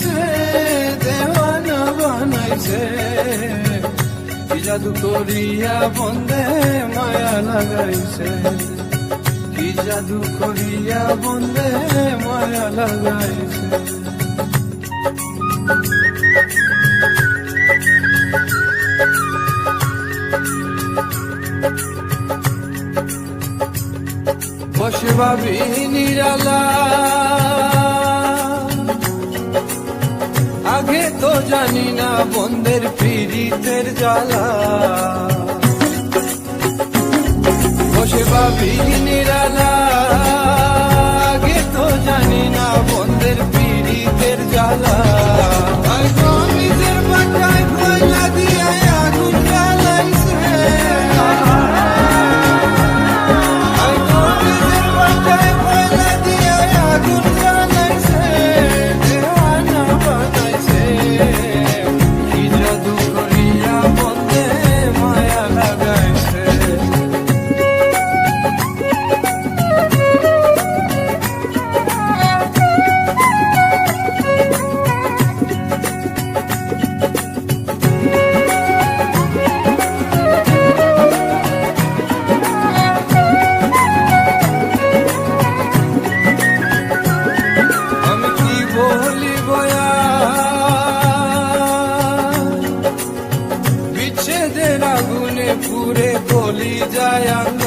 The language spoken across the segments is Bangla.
শিখাইছে দেওয়ানা বানাইছে। মায়া লাগাইছে। মায়া লাগাইছে। বসে ভাবি নিরালা জানি না বন্ধের পীড়িতের জ্বালা। বসে বা পুরে বলি যায়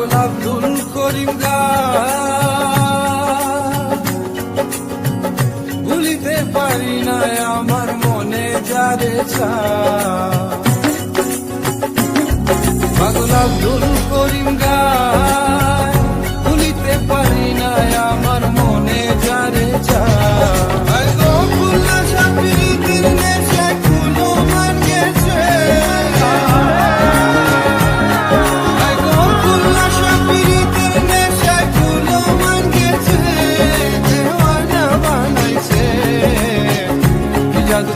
পাগল আব্দুল করিম ভুলিতে পারি না আমার মনে যারে